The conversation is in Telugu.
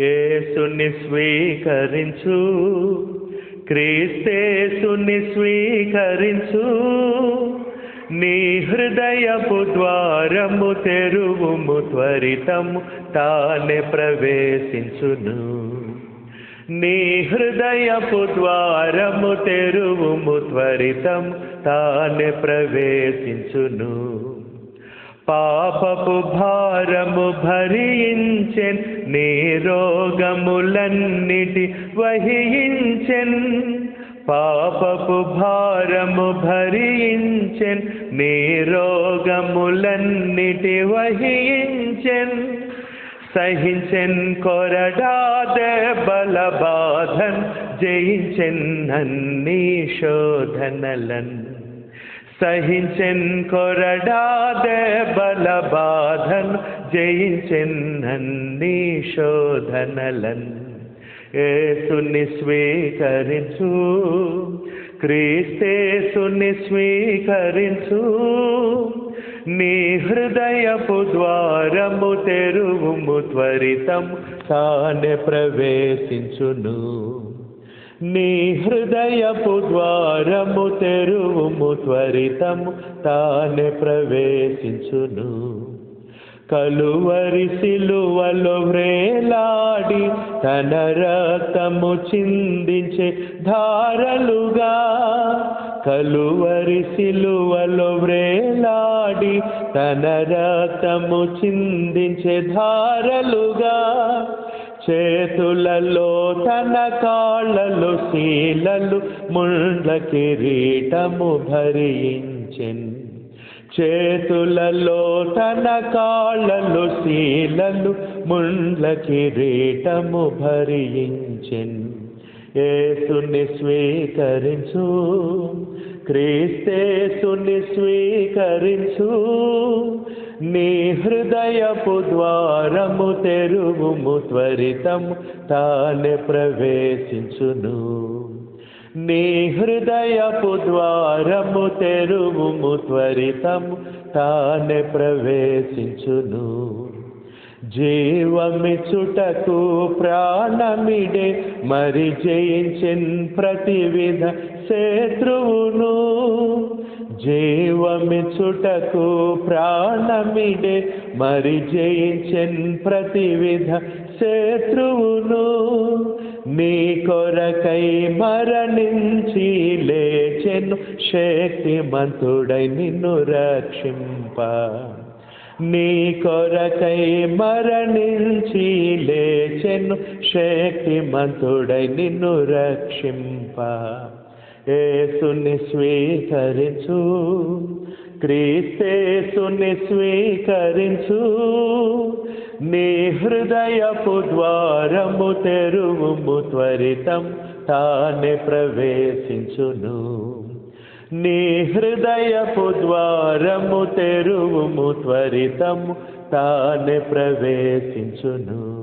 ఏసుని స్వీకరించు క్రీస్తేసుని స్వీకరించు నీ హృదయపు ద్వారము తెరువుము త్వరితము తానే ప్రవేశించును. నీ హృదయపు ద్వారము తెరువుము త్వరితం తానే ప్రవేశించును. పాపపు భారము భరించెన్ నీ రోగములన్నిటి వహించెన్. పాపపు భారము భరించెన్ నీ రోగములన్నిటి వహించెన్. సహించెన్ కొరడాదే బలబాధన్ జయించెన్ అన్ని శోధనలన్. సహించెన్ కొరడాదే బలబాధన్ జయించెన్ అన్ని శోధనలన్. ఏసుని స్వీకరించు క్రీస్తేసుని స్వీకరించు. నీ హృదయపు ద్వారము తెరువుము త్వరితం తానే ప్రవేశించును. నీ హృదయపు ద్వారము తెరువుము త్వరితము తానే ప్రవేశించును. కలువరి సిలువలు వ్రేలాడి తన రతము చిందించే ధారలుగా కలువరి సిలువలు వ్రేలాడి తన రతము చిందించే ధారలుగా చేతులలో తన కాళ్ళలు శీలలు ముండ్ల కిరీటము భరించెన్ చేతులలో తన కాళ్ళలు శీలలు ముండ్ల కిరీటము భరించెన్ ఏసుని స్వీకరించు క్రీస్తేసుని స్వీకరించు నీ హృదయపు ద్వారము తెరువుము త్వరితం తానే ప్రవేశించును. నీ హృదయపు ద్వారము తెరువుము త్వరితం తానే ప్రవేశించును. జీవమిచుటకు ప్రాణమిడే మరి జయించిన్ ప్రతివిధ శత్రువును. జీవమిచుటకు ప్రాణమిడే మరి జయించెన్ ప్రతివిధ శత్రువును. నీ కొరకై మరణించి లేచెను శక్తిమంతుడై నిన్ను రక్షింప. నీ కొరకై మరణించి లేచెను శక్తిమంతుడై నిన్ను రక్షింప. ఏసుని స్వీకరించు క్రీస్తేసుని స్వీకరించు. నీ హృదయపు ద్వారము తెరువుము త్వరితం తానే ప్రవేశించును. నీ హృదయపు ద్వారము తెరువుము త్వరితం తానే ప్రవేశించును.